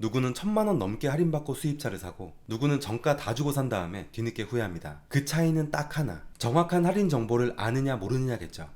누구는 천만 원 넘게 할인받고 수입차를 사고 누구는 정가 다 주고 산 다음에 뒤늦게 후회합니다. 그 차이는 딱 하나. 정확한 할인 정보를 아느냐 모르느냐겠죠.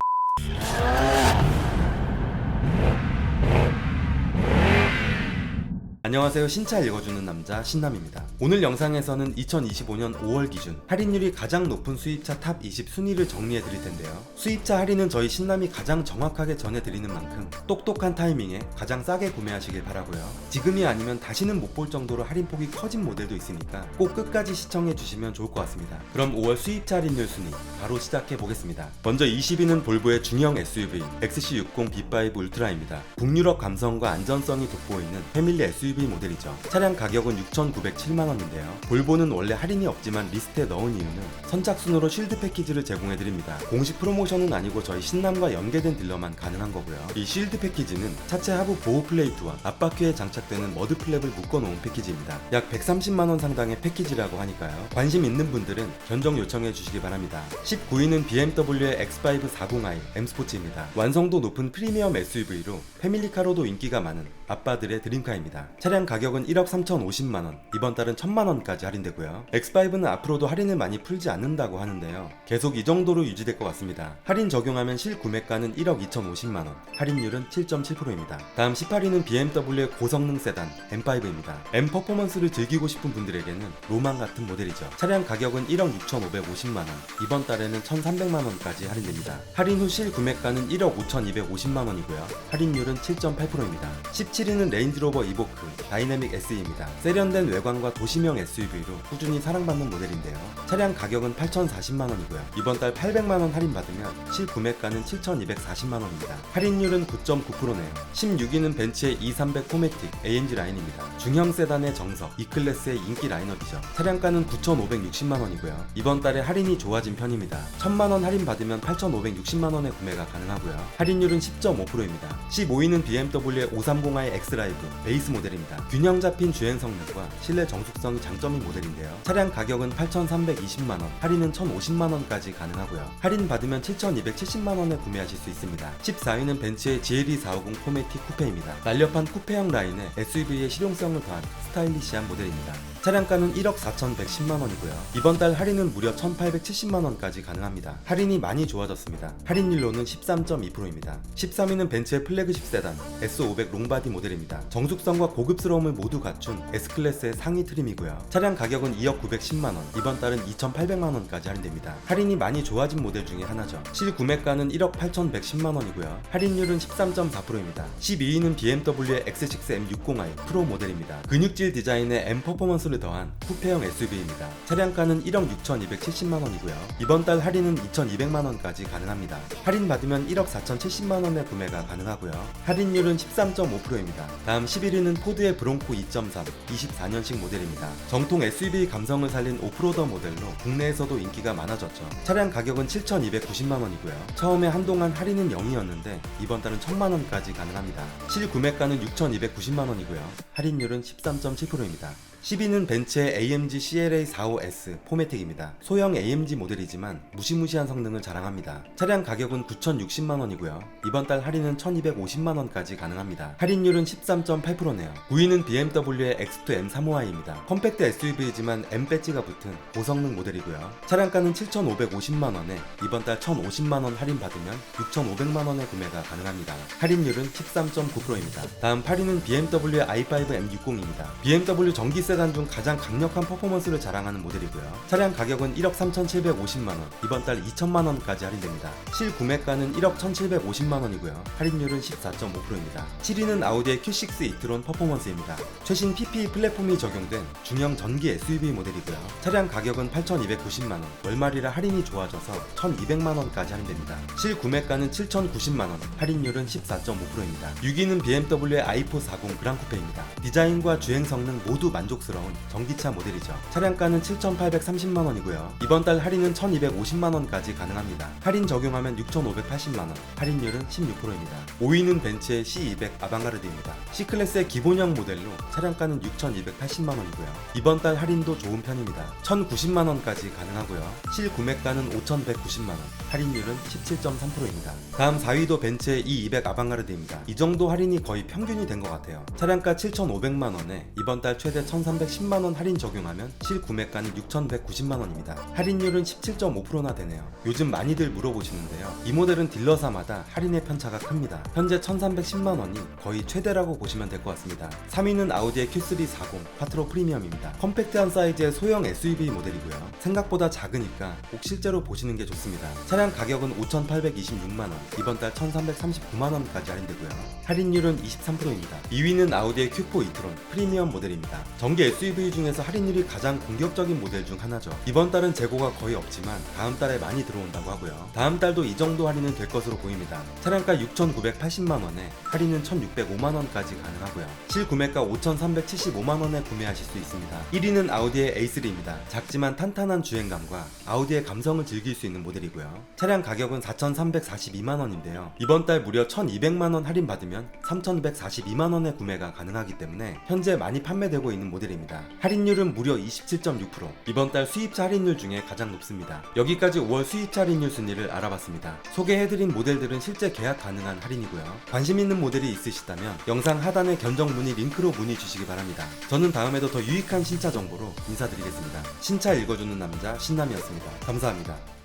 안녕하세요. 신차 읽어주는 남자 신남입니다. 오늘 영상에서는 2025년 5월 기준 할인율이 가장 높은 수입차 탑 20 순위를 정리해 드릴 텐데요. 수입차 할인은 저희 신남이 가장 정확하게 전해 드리는 만큼 똑똑한 타이밍에 가장 싸게 구매하시길 바라고요. 지금이 아니면 다시는 못 볼 정도로 할인폭이 커진 모델도 있으니까 꼭 끝까지 시청해 주시면 좋을 것 같습니다. 그럼 5월 수입차 할인율 순위 바로 시작해 보겠습니다. 먼저 20위는 볼보의 중형 SUV XC60 B5 울트라입니다. 북유럽 감성과 안전성이 돋보이는 패밀리 SUV 모델이죠. 차량 가격은 6,907만 원인데요. 볼보는 원래 할인이 없지만 리스트에 넣은 이유는 선착순으로 쉴드 패키지를 제공해 드립니다. 공식 프로모션은 아니고 저희 신남과 연계된 딜러만 가능한 거고요. 이 쉴드 패키지는 차체 하부 보호 플레이트와 앞바퀴에 장착되는 머드 플랩을 묶어놓은 패키지입니다. 약 130만 원 상당의 패키지라고 하니까요. 관심 있는 분들은 견적 요청해 주시기 바랍니다. 19위는 BMW의 X5 40i M 스포츠입니다. 완성도 높은 프리미엄 SUV로 패밀리카로도 인기가 많은 아빠들의 드림카입니다. 가격은 1억 3,050만 원, 이번 달은 1,000만 원까지 할인되고요. X5는 앞으로도 할인을 많이 풀지 않는다고 하는데요. 계속 이 정도로 유지될 것 같습니다. 할인 적용하면 실구매가는 1억 2,050만 원, 할인율은 7.7%입니다. 다음 18위는 BMW의 고성능 세단 M5입니다. M 퍼포먼스를 즐기고 싶은 분들에게는 로망 같은 모델이죠. 차량 가격은 1억 6,550만 원, 이번 달에는 1,300만 원까지 할인됩니다. 할인 후 실구매가는 1억 5,250만 원이고요. 할인율은 7.8%입니다. 17위는 레인지로버 이보크 다이내믹 SE입니다. 세련된 외관과 도시명 SUV로 꾸준히 사랑받는 모델인데요. 차량 가격은 8,040만 원이고요. 이번 달 800만 원 할인 받으면 실구매가는 7,240만 원입니다. 할인율은 9.9%네요. 16위는 벤츠의 E300 포매틱 AMG 라인입니다. 중형 세단의 정석, E클래스의 인기 라인업이죠. 차량가는 9,560만 원이고요. 이번 달에 할인이 좋아진 편입니다. 1,000만 원 할인 받으면 8,560만 원에 구매가 가능하고요. 할인율은 10.5%입니다. 15위는 BMW의 530i X라이브 베이스 모델입니다. 균형 잡힌 주행 성능과 실내 정숙성이 장점인 모델인데요. 차량 가격은 8,320만 원, 할인은 1,050만 원까지 가능하고요. 할인 받으면 7,270만 원에 구매하실 수 있습니다. 14위는 벤츠의 GLE 450 포매틱 쿠페입니다. 날렵한 쿠페형 라인에 SUV의 실용성 을 더한 스타일리시한 모델입니다. 차량가는 1억 4,110만 원이고요. 이번 달 할인은 무려 1,870만 원까지 가능합니다. 할인이 많이 좋아졌습니다. 할인율로는 13.2%입니다. 13위는 벤츠의 플래그십 세단 S500 롱바디 모델입니다. 정숙성과 고급스러움을 모두 갖춘 S클래스의 상위 트림이고요. 차량 가격은 2억 910만 원, 이번 달은 2,800만 원까지 할인됩니다. 할인이 많이 좋아진 모델 중에 하나죠. 실구매가는 1억 8,110만 원이고요. 할인율은 13.4%입니다. 12위는 BMW의 X6 M60i 프로 모델입니다. 근육질 디자인의 M 퍼포먼스 를 더한 쿠페형 SUV입니다. 차량가는 1억 6,270만 원이고요. 이번 달 할인은 2,200만 원까지 가능합니다. 할인 받으면 1억 4,070만 원에 구매가 가능하고요. 할인율은 13.5%입니다. 다음 11위는 포드의 브롱코 2.3 24년식 모델입니다. 정통 SUV 감성을 살린 오프로더 모델로 국내에서도 인기가 많아졌죠. 차량 가격은 7,290만 원이고요. 처음에 한동안 할인은 0이었는데 이번 달은 1,000만 원까지 가능합니다. 실구매가는 6,290만 원이고요. 할인율은 13.7%입니다. 10위는 벤츠의 AMG CLA 45S 포매틱입니다. 소형 AMG 모델이지만 무시무시한 성능을 자랑합니다. 차량 가격은 9,060만 원이고요. 이번 달 할인은 1,250만 원까지 가능합니다. 할인율은 13.8%네요. 9위는 BMW의 X2 M35i입니다. 컴팩트 SUV이지만 M 배지가 붙은 고성능 모델이고요. 차량가는 7,550만 원에 이번 달 1,050만 원 할인 받으면 6,500만 원에 구매가 가능합니다. 할인율은 13.9%입니다. 다음 8위는 BMW의 i5 M60입니다. BMW 전기 세단 중 가장 강력한 퍼포먼스를 자랑하는 모델이고요. 차량 가격은 1억 3,750만 원, 이번 달 2천만 원까지 할인됩니다. 실구매가는 1억 1,750만 원이고요. 할인율은 14.5%입니다. 7위는 아우디의 Q6 이트론 퍼포먼스입니다. 최신 PPE 플랫폼이 적용된 중형 전기 SUV 모델이고요. 차량 가격은 8,290만 원, 월말이라 할인이 좋아져서 1,200만 원까지 할인됩니다. 실구매가는 7,090만 원, 할인율은 14.5%입니다. 6위는 BMW의 i4 40 그랑쿠페입니다. 디자인과 주행 성능 모두 만족 만족스러운 전기차 모델이죠. 차량가는 7,830만 원이고요. 이번 달 할인은 1,250만 원까지 가능합니다. 할인 적용하면 6,580만 원, 할인율은 16%입니다. 5위는 벤츠의 C200 아방가르드입니다. C클래스의 기본형 모델로 차량가는 6,280만 원이고요. 이번 달 할인도 좋은 편입니다. 1,090만 원까지 가능하고요. 실구매가는 5,190만 원, 할인율은 17.3%입니다. 다음 4위도 벤츠의 E200 아방가르드입니다. 이 정도 할인이 거의 평균이 된 것 같아요. 차량가 7,500만 원에 이번 달 최대 1,310만 원 할인 적용하면 실구매가는 6,190만 원입니다. 할인율은 17.5%나 되네요. 요즘 많이들 물어보시는데요. 이 모델은 딜러사마다 할인의 편차가 큽니다. 현재 1,310만 원이 거의 최대라고 보시면 될 것 같습니다. 3위는 아우디의 Q340 쿼트로 프리미엄입니다. 컴팩트한 사이즈의 소형 SUV 모델이고요. 생각보다 작으니까 꼭 실제로 보시는 게 좋습니다. 차량 가격은 5,826만 원, 이번 달 1,339만 원까지 할인되고요. 할인율은 23%입니다. 2위는 아우디의 Q4 이트론 프리미엄 모델입니다. 전기 SUV 중에서 할인율이 가장 공격적인 모델 중 하나죠. 이번 달은 재고가 거의 없지만 다음 달에 많이 들어온다고 하고요. 다음 달도 이 정도 할인은 될 것으로 보입니다. 차량가 6,980만 원에 할인은 1,605만 원까지 가능하고요. 실구매가 5,375만 원에 구매하실 수 있습니다. 1위는 아우디의 A3입니다. 작지만 탄탄한 주행감과 아우디의 감성을 즐길 수 있는 모델이고요. 차량 가격은 4,342만 원인데요. 이번 달 무려 1,200만 원 할인 받으면 3,242만 원에 구매가 가능하기 때문에 현재 많이 판매되고 있는 모델입 니다. 할인율은 무려 27.6%. 이번 달 수입차 할인율 중에 가장 높습니다. 여기까지 5월 수입차 할인율 순위를 알아봤습니다. 소개해드린 모델들은 실제 계약 가능한 할인이고요. 관심 있는 모델이 있으시다면 영상 하단의 견적 문의 링크로 문의 주시기 바랍니다. 저는 다음에도 더 유익한 신차 정보로 인사드리겠습니다. 신차 읽어주는 남자 신남이었습니다. 감사합니다.